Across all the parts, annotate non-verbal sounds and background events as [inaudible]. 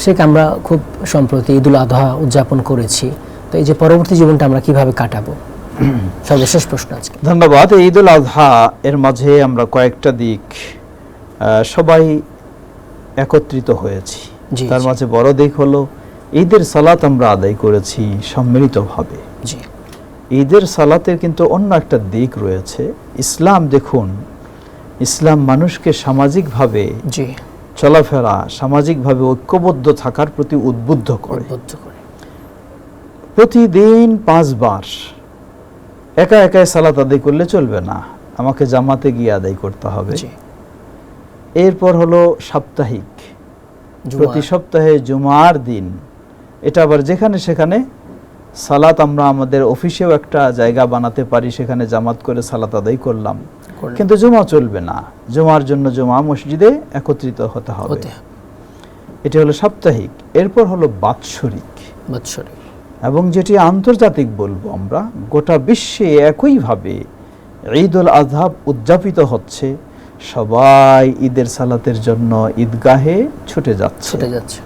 শেখ আমরা খুব সম্প্রতি ঈদুল আধা উদযাপন করেছি। তো এই যে পরবর্তী জীবনটা আমরা কীভাবে কাটাবো? [clears throat] সর্বশেষ প্রশ্ন আজকে। ধন্যবাদ। ঈদুল আজহা এর মাঝে আমরা কয়েকটা দিক সবাই একত্রিত হয়েছি। তার মাঝে বড় দিক হলো ঈদের সালাত আমরা আদায় করেছি সম্মিলিতভাবে। জি। ঈদের সালাতের কিন্তু অন্য একটা দিক রয়েছে। ইসলাম দেখুন ইসলাম মানুষকে সামাজিকভাবে জি। চলাফেরা সামাজিকভাবে ঐক্যবদ্ধ থাকার প্রতি উদ্বুদ্ধ করে। প্রতিদিন পাঁচবার একা একাই সালাত আদায় করলে চলবে না। আমাকে জামাতে গিয়ে আদায় করতে হবে। এরপর হলো সাপ্তাহিক। প্রতি সপ্তাহে জুমার দিন। এটা আবার যেখানে সেখানে সালাত আমরা আমাদের অফিসেও একটা জায়গা বানাতে পারি সেখানে জামাত করে সালাত আদায় করলাম। কিন্তু জুমা চলবে না। জুমার জন্য জুমা মসজিদে একত্রিত হতে হবে। এটা হলো সাপ্তাহিক। এরপর হলো বাৎসরিক। বৎসরে এবং যেটি আন্তর্জাতিক বলব আমরা গোটা বিশ্বে একইভাবে ঈদ উল আজহা উদযাপিত হচ্ছে। সবাই ঈদের সালাতের জন্য ঈদগাহে ছুটে যাচ্ছে। ছুটে যাচ্ছে।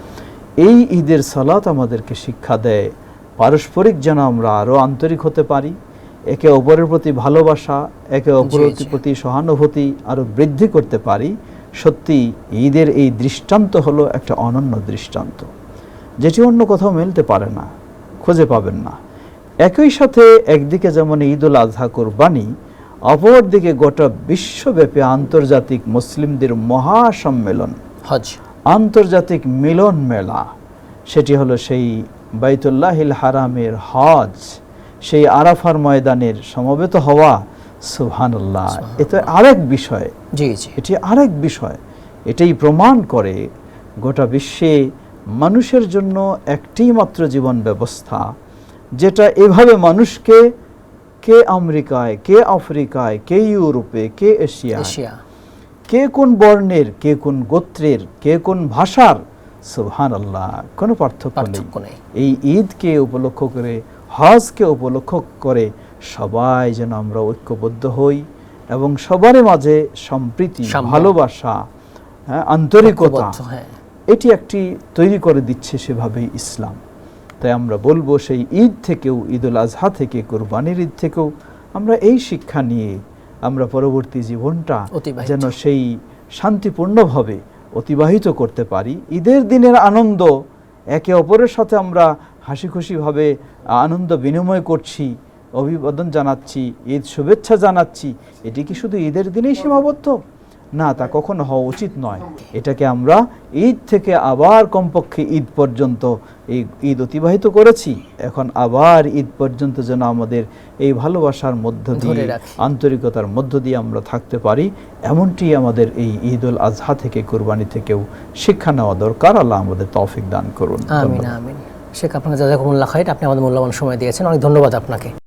এই ঈদের সালাত আমাদেরকে শিক্ষা দেয় পারস্পরিক যেন আমরা আরও আন্তরিক হতে পারি একে অপরের প্রতি ভালোবাসা একে অপরের প্রতি সহানুভূতি আরও বৃদ্ধি করতে পারি সত্যি ঈদের এই দৃষ্টান্ত হলো একটা অনন্য দৃষ্টান্ত যেটি অন্য কোথাও মেলতে পারে না খুঁজে পাবেন না। একই সাথে একদিকে যেমন ঈদ উল আজহা কোরবানি অপরদিকে গোটা বিশ্বব্যাপী আন্তর্জাতিক মুসলিমদের মহাসম্মেলন হজ। আন্তর্জাতিক মিলন মেলা সেটি হলো সেই বাইতুল্লাহিল হারামের হজ সেই আরাফার ময়দানের সমবেত হওয়া সুবহানাল্লাহ। এ তো আরেক বিষয়। জি জি। এটি আরেক বিষয়। এটাই প্রমাণ করে গোটা বিশ্বে মানুষের জন্য একটি মাত্র জীবন ব্যবস্থা যেটা এভাবে মানুষকে কে আমেরিকায় কে আফ্রিকায় কে ইউরোপে কে এশিয়ায় এশিয়া। কে কোন বর্ণের কে কোন গোত্রের কে কোন ভাষার সুবহান আল্লাহ কোনো পার্থক্য নেই। এই ঈদকে উপলক্ষ করে হজকে উপলক্ষ করে সবাই যেন আমরা ঐক্যবদ্ধ হই এবং সবার মাঝে সম্প্রীতি ভালোবাসা হ্যাঁ, আন্তরিকতা হ্যাঁ। এটি একটি তৈরি করে দিচ্ছে সেভাবেই ইসলাম। তাই আমরা বলব সেই ঈদ থেকেও ঈদুল আজহা থেকে কোরবানির ঈদ থেকেও আমরা এই শিক্ষা নিয়ে আমরা পরবর্তী জীবনটা যেন সেই শান্তিপূর্ণভাবে অতিবাহিত করতে পারি। ঈদের দিনের আনন্দ, একে অপরের সাথে আমরা হাসি খুশিভাবে আনন্দ বিনিময় করছি, অভিবাদন জানাচ্ছি, ঈদ শুভেচ্ছা জানাচ্ছি। এটি কি শুধু ঈদের দিনেই সীমাবদ্ধ? না তা কখনো হওয়া উচিত নয়। এটাকে আমরা ঈদ থেকে আবার কমপক্ষে ঈদ পর্যন্ত এই ঈদ অতিবাহিত করেছি। এখন আবার ঈদ পর্যন্ত যেন আমাদের এই ভালোবাসার মধ্য দিয়ে আন্তরিকতার মধ্য দিয়ে আমরা থাকতে পারি এমনটি আমাদের এই ঈদ উল আজহা থেকে কোরবানি থেকেও শিক্ষা নেওয়া দরকার। আল্লাহ আমাদের তৌফিক দান করুন। আমিন। আমিন। শেখ আপনাকে জাজাকুমুল্লাহ খাইর। আপনি আমাদের মূল্যবান সময় দিয়েছেন। অনেক ধন্যবাদ আপনাকে।